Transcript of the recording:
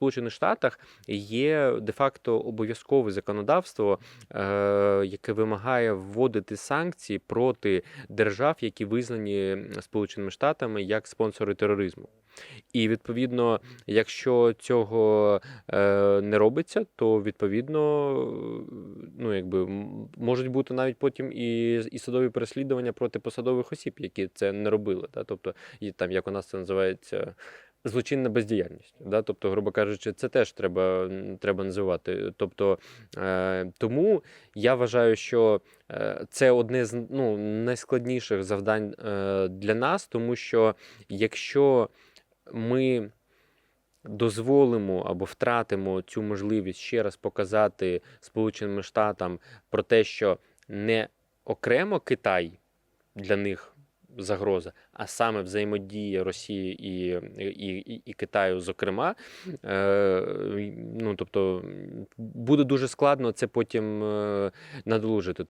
Сполучених Штатах є де-факто обов'язкове законодавство, е, яке вимагає вводити санкції проти держав, які визнані Сполученими Штатами як спонсори тероризму. І відповідно, якщо цього е, не робиться, то відповідно ну, якби, можуть бути навіть потім і, і судові переслідування проти посадових осіб, які це не робили. Да? Тобто, і там, як у нас це називається, злочинна бездіяльність. Да? Тобто, грубо кажучи, це теж треба, треба називати. Тобто, е, тому я вважаю, що е, це одне з ну, найскладніших завдань е, для нас, тому що якщо ми дозволимо або втратимо цю можливість ще раз показати Сполученим Штатам про те, що не окремо Китай для них загроза, а саме взаємодія Росії і, і, і, і Китаю, зокрема, е, ну тобто буде дуже складно це потім е, надолужити.